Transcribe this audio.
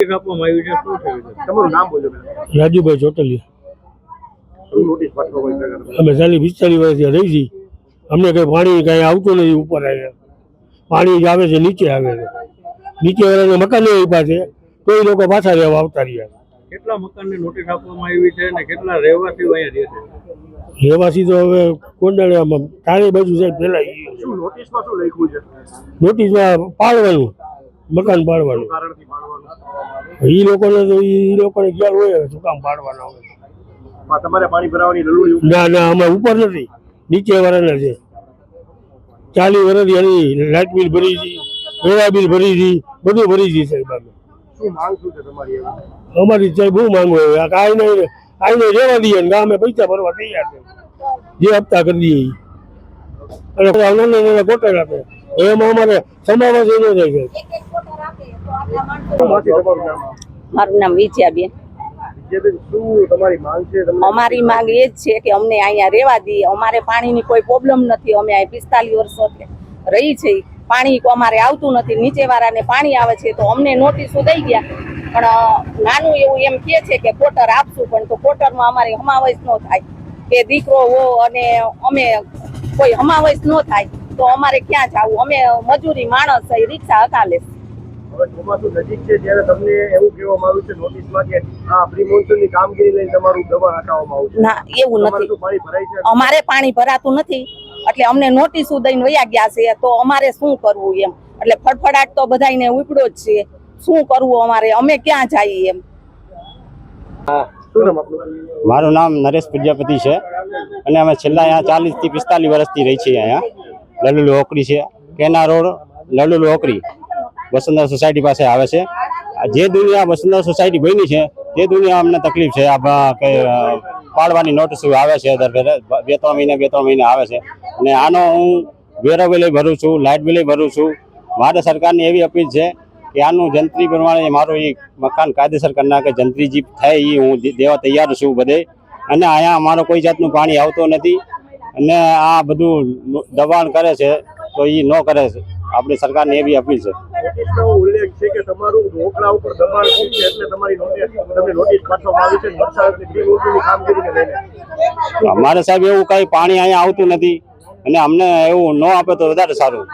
Notice આપવામાં આવી છે? શું છે? તમારું નામ બોલો રાજુભાઈ ચોટલિયા. અમે ચાલી પિસ્તાલીસ વર્ષથી રહી છીએ. અમને કઈ પાણી કઈ આવતું નથી ઉપર આવ્યા પાણી આવે છે નીચે આવે છે. નીચે વાળાને મકાન આપ્યા છે. તો એ લોકો પાછા રહેવા આવતા રહ્યા કેટલા મકાનની નોટિસ આપવામાં આવી છે અને કેટલા રહેવાસીઓ અહીંયા રહે છે? રહેવાસી તો હવે કોંડાળામાં તારે બાજુ સાહેબ નોટિસમાં શું લખ્યું છે? નોટિસમાં પાડવાનું. મકાન પાડવાનું એ લોકોને તો એ લોકોને ખ્યાલ હોય શું કામ પાડવાના હોય. તમારે પાણી ભરાવાની લલુડી ના ના અમે ઉપર નથી. નીચે વાળાના છે. ચાલી વર્ષ એની લાઇટ બિલ ભરી હતી વેરા બિલ ભરી હતી બધું ભરી હતી સાહેબ અમે અમારી સાહેબ બહુ માંગો હોય આ કાંઈ નહીં આઈને રહેવા દઈએ ને ગામે પૈસા ભરવા તૈયાર છે. જે હપ્તા કરી દઈએ અને નાના નાના ગોટેલા છે એમાં અમારે સમાવેશ એનો થાય છે. મારું નામ વિજયાબેન અમારી માંગ એ જ છે કે અમને અહીંયા રહેવા દઈએ. અમારે પાણીની કોઈ પ્રોબ્લેમ નથી. અમે અહીં પિસ્તાલીસ વર્ષોથી રહી છે. પાણી અમારે આવતું નથી. નીચેવાળાને પાણી આવે છે તો અમને નોટિસો દઈ ગયા. પણ નાનું એવું એમ કે છે કે કોટર આપશું પણ તો કોટરમાં અમારે હમાવશ ન થાય. કે દીકરો હો અને અમે કોઈ હમાવશ ન થાય તો અમારે ક્યાં જવું? અમે મજૂરી માણસ રિક્ષા હકાલે છે. ચોમાસું નજીક છે ત્યારે તમને એવું કહેવામાં આવ્યું છે નોટિસમાં કે આ પ્રી મોન્સૂનની કામગીરી લઈને તમારું દબાણ હટાવવામાં આવશે. ના એવું નથી. પાણી ભરાય છે? અમારે પાણી ભરાતું નથી. એટલે અમને નોટિસ દઈને વયા ગયા છે તો અમારે શું કરવું એમ? એટલે ફડફડાટ તો બધાને ઉપડો જ છે. શું કરવું અમારે? અમે ક્યાં જઈએ એમ? મારું નામ નરેશ પ્રજાપતિ છે. અને અમે છેલ્લા અહીંયા ચાલીસથી પિસ્તાલીસ વર્ષથી રહી છીએ અહીંયા. લલુલુ ઓકરી છે. કેના રોડ લલુલ ઓકરી વસંતરા સોસાયટી પાસે આવે છે. જે દુનિયા વસંતરા સોસાયટી બની છે, તે દુનિયા અમને તકલીફ છે. આ કે પાડવાની નોટિસ આવે છે? બે ત્રણ મહિને, બે ત્રણ મહિને આવે છે. અને આનો હું વેરો બિલે ભરું છું, લાઇટ બિલે ભરું છું. મારે સરકારની એવી અપીલ છે કે આનું જંત્રી પ્રમાણે મારું એ મકાન કાયદેસર કરી નાખે. જંત્રી જીપ થાય એ હું દેવા તૈયાર છું બધે. અને અહીંયા અમારો કોઈ જાતનું પાણી આવતું નથી. અને આ બધું દબાણ કરે છે તો એ ન કરે છે. આપણી સરકારને એવી અપીલ છે. ઉલ્લેખ છે કે તમારું ઢોકળા ઉપર દબાણ ખૂબ છે એટલે તમારી તમને નોટિસ પાઠવવામાં આવી છે વરસાદની પ્રી કામગીરીને લઈને. અમારે સાહેબ એવું કઈ પાણી અહીંયા આવતું નથી અને અમને એવું ન આપે તો વધારે સારું.